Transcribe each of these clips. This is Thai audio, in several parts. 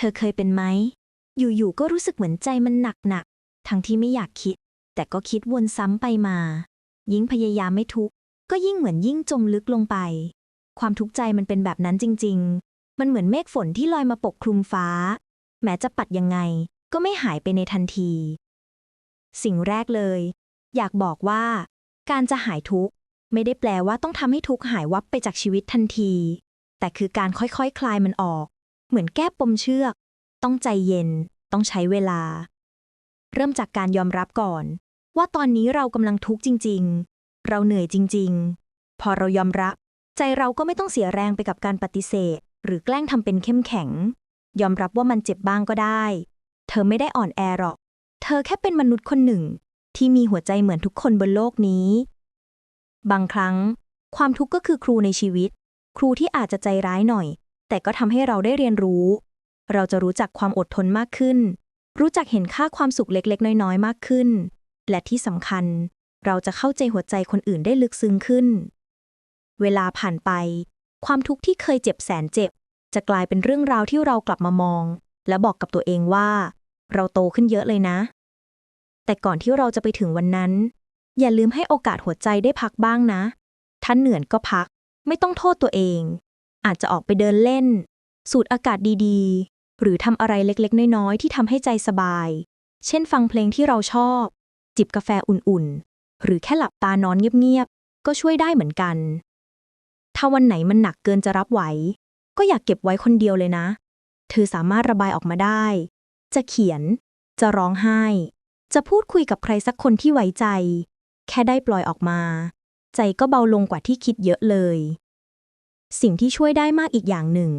ธอเคยเป็นไหม อยู่ๆ ก็รู้สึกเหมือนใจมันหนักๆ ทั้งที่ไม่อยากคิด แต่ก็คิดวนซ้ำไปมา ยิ่งพยายามไม่ทุกข์ ก็ยิ่งเหมือนยิ่งจมลึกลงไป ความทุกข์ใจมันเป็นแบบนั้นจริง ๆ มันเหมือนเมฆฝนที่ลอยมาปกคลุมฟ้า แม้จะปัดยังไง ก็ไม่หายไปในทันที สิ่งแรกเลย อยากบอกว่า การจะหายทุกข์ไม่ได้แปลว่าต้องทำให้ทุกข์หายวับไปจากชีวิตทันที แต่คือการค่อยๆคคลายมันออก เหมือนแก้ปมเชือก ต้องใจเย็น ต้องใช้เวลา เริ่มจากการยอมรับก่อน ว่าตอนนี้เรากำลังทุกข์จริง ๆ เราเหนื่อยจริง ๆ พอเรายอมรับ ใจเราก็ไม่ต้องเสียแรงไปกับการปฏิเสธ หรือแกล้งทำเป็นเข้มแข็ง ยอมรับว่ามันเจ็บบ้างก็ได้ เธอไม่ได้อ่อนแอหรอก เธอแค่เป็นมนุษย์คนหนึ่ง ที่มีหัวใจเหมือนทุกคนบนโลกนี้ บางครั้ง ความทุกข์ก็คือครูในชีวิต ครูที่อาจจะใจร้ายหน่อย แต่ก็ทำให้เราได้เรียนรู้ เราจะรู้จักความอดทนมากขึ้น รู้จักเห็นค่าความสุขเล็กๆ น้อยๆ มากขึ้น และที่สำคัญ เราจะเข้าใจหัวใจคนอื่นได้ลึกซึ้งขึ้น เวลาผ่านไป ความทุกข์ที่เคยเจ็บแสนเจ็บ จะกลายเป็นเรื่องราวที่เรากลับมามอง และบอกกับตัวเองว่า เราโตขึ้นเยอะเลยนะ แต่ก่อนที่เราจะไปถึงวันนั้น อย่าลืมให้โอกาสหัวใจได้พักบ้างนะ ท่านเหนื่อยก็พัก ไม่ต้องโทษตัวเอง อาจจะออกไปเดินเล่น สูดอากาศดีๆ หรือทำอะไรเล็กๆ น้อยๆ ที่ทำให้ใจสบาย เช่นฟังเพลงที่เราชอบ จิบกาแฟอุ่นๆ หรือแค่หลับตานอนเงียบๆ ก็ช่วยได้เหมือนกัน ถ้าวันไหนมันหนักเกินจะรับไหว ก็อยากเก็บไว้คนเดียวเลยนะ เธอสามารถระบายออกมาได้ จะเขียน จะร้องไห้ จะพูดคุยกับใครสักคนที่ไว้ใจ แค่ได้ปล่อยออกมา ใจก็เบาลงกว่าที่คิดเยอะเลย สิ่งที่ช่วยได้มากอีกอย่างหนึ่ง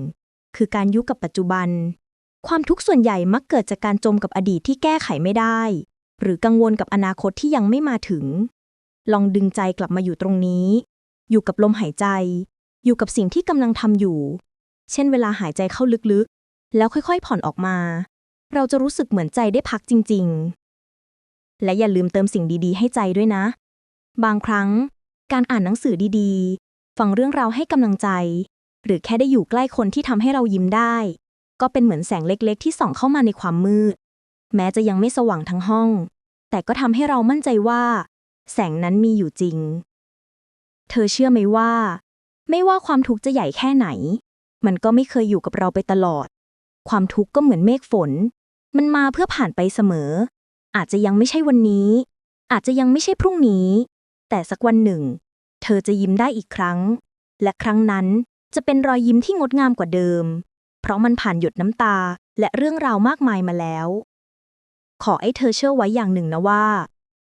คือการยุกับปัจจุบัน ความทุกข์ส่วนใหญ่มักเกิดจากการจมกับอดีตที่แก้ไขไม่ได้ หรือกังวลกับอนาคตที่ยังไม่มาถึง ลองดึงใจกลับมาอยู่ตรงนี้ อยู่กับลมหายใจ อยู่กับสิ่งที่กำลังทำอยู่ เช่นเวลาหายใจเข้าลึกๆ แล้วค่อยๆ ผ่อนออกมา เราจะรู้สึกเหมือนใจได้พักจริง ๆ และอย่าลืมเติมสิ่งดีๆ ให้ใจด้วยนะ บางครั้งการอ่านหนังสือดีๆ ฟังเรื่องราวให้กำลังใจ หรือแค่ได้อยู่ใกล้คนที่ทำให้เรายิ้มได้ ก็เป็นเหมือนแสงเล็กๆ ที่ส่องเข้ามาในความมืด แม้จะยังไม่สว่างทั้งห้อง แต่ก็ทำให้เรามั่นใจว่า แสงนั้นมีอยู่จริง เธอเชื่อไหมว่า ไม่ว่าความทุกข์จะใหญ่แค่ไหน มันก็ไม่เคยอยู่กับเราไปตลอด ความทุกข์ก็เหมือนเมฆฝน มันมาเพื่อผ่านไปเสมอ อาจจะยังไม่ใช่วันนี้ อาจจะยังไม่ใช่พรุ่งนี้ แต่สักวันหนึ่ง เธอจะยิ้มได้อีกครั้ง และครั้งนั้นจะเป็นรอยยิ้มที่งดงามกว่าเดิม เพราะมันผ่านหยดน้ำตาและเรื่องราวมากมายมาแล้ว ขอให้เธอเชื่อไว้อย่างหนึ่งนะว่า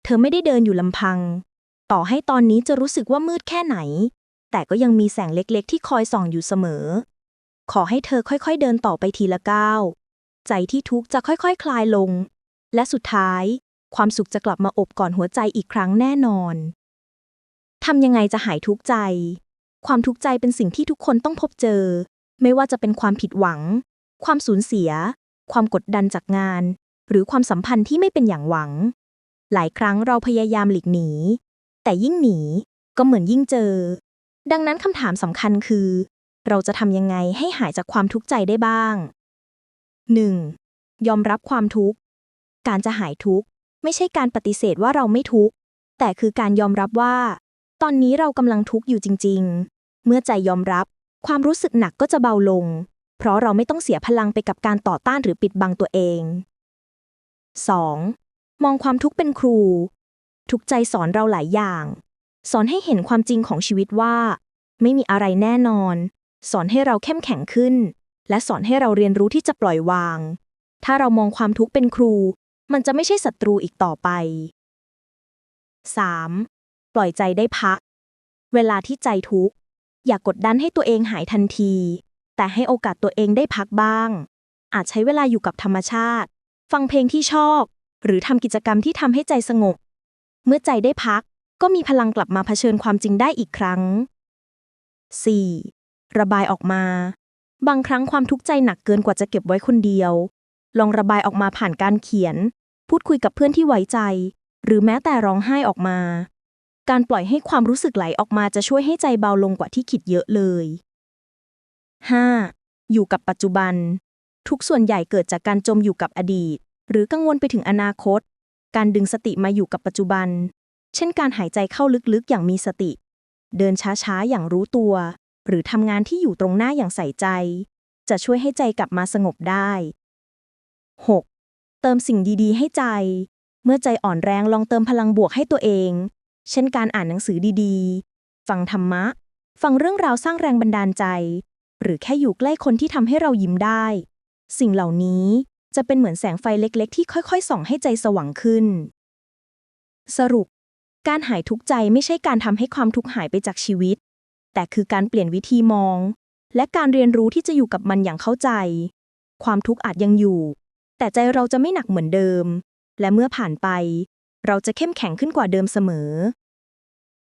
เธอไม่ได้เดินอยู่ลำพัง ต่อให้ตอนนี้จะรู้สึกว่ามืดแค่ไหน แต่ก็ยังมีแสงเล็กๆ ที่คอยส่องอยู่เสมอ ขอให้เธอค่อยๆเดินต่อไปทีละก้าวใจที่ทุกข์จะค่อยๆคคลายลง และสุดท้าย ความสุขจะกลับมาอบก่อนหัวใจอีกครั้งแน่นอน ทำยังไงจะหายทุกข์ใจ ความทุกข์ใจเป็นสิ่งที่ทุกคนต้องพบเจอ ไม่ว่าจะเป็นความผิดหวัง ความสูญเสีย ความกดดันจากงาน หรือความสัมพันธ์ที่ไม่เป็นอย่างหวัง หลายครั้งเราพยายามหลีกหนี แต่ยิ่งหนีก็เหมือนยิ่งเจอ ดังนั้นคำถามสำคัญคือ เราจะทำยังไงให้หายจากความทุกข์ใจได้บ้าง 1. ยอมรับความทุกข์ การจะหายทุกข์ ไม่ใช่การปฏิเสธว่าเราไม่ทุกข์ แต่คือการยอมรับว่า ตอนนี้เรากำลังทุกข์อยู่จริง ๆ เมื่อใจยอมรับ ความรู้สึกหนักก็จะเบาลง เพราะเราไม่ต้องเสียพลังไปกับการต่อต้านหรือปิดบังตัวเอง 2. มองความทุกข์เป็นครู ทุกใจสอนเราหลายอย่าง สอนให้เห็นความจริงของชีวิตว่า ไม่มีอะไรแน่นอน สอนให้เราเข้มแข็งขึ้น และสอนให้เราเรียนรู้ที่จะปล่อยวาง ถ้าเรามองความทุกข์เป็นครู มันจะไม่ใช่ศัตรูอีกต่อไป 3. ปล่อยใจได้พัก เวลาที่ใจทุกข์อย่ากกดดันให้ตัวเองหายทันที แต่ให้โอกาสตัวเองได้พักบ้าง อาจใช้เวลาอยู่กับธรรมชาติ ฟังเพลงที่ชอบ หรือทำกิจกรรมที่ทำให้ใจสงบ เมื่อใจได้พัก ก็มีพลังกลับมาเผชิญความจริงได้อีกครั้ง 4. ระบายออกมา บางครั้งความทุกข์ใจหนักเกินกว่าจะเก็บไว้คนเดียว ลองระบายออกมาผ่านการเขียน พูดคุยกับเพื่อนที่ไว้ใจ หรือแม้แต่ร้องไห้ออกมา การปล่อยให้ความรู้สึกไหลออกมาจะช่วยให้ใจเบาลงกว่าที่คิดเยอะเลย 5. อยู่กับปัจจุบัน ทุกส่วนใหญ่เกิดจากการจมอยู่กับอดีต หรือกังวลไปถึงอนาคต การดึงสติมาอยู่กับปัจจุบัน เช่นการหายใจเข้าลึกๆ อย่างมีสติ เดินช้าๆ อย่างรู้ตัว หรือทำงานที่อยู่ตรงหน้าอย่างใส่ใจ จะช่วยให้ใจกลับมาสงบได้ 6. เติมสิ่งดีๆ ให้ใจ เมื่อใจอ่อนแรงลองเติมพลังบวกให้ตัวเอง เช่นการอ่านหนังสือดีๆ ฟังธรรมะ ฟังเรื่องราวสร้างแรงบันดาลใจ หรือแค่อยู่ใกล้คนที่ทำให้เรายิ้มได้ สิ่งเหล่านี้จะเป็นเหมือนแสงไฟเล็กๆ ที่ค่อยๆ ส่องให้ใจสว่างขึ้น สรุป การหายทุกข์ใจไม่ใช่การทำให้ความทุกข์หายไปจากชีวิต แต่คือการเปลี่ยนวิธีมอง และการเรียนรู้ที่จะอยู่กับมันอย่างเข้าใจ ความทุกข์อาจยังอยู่ แต่ใจเราจะไม่หนักเหมือนเดิม และเมื่อผ่านไป เราจะเข้มแข็งขึ้นกว่าเดิมเสมอ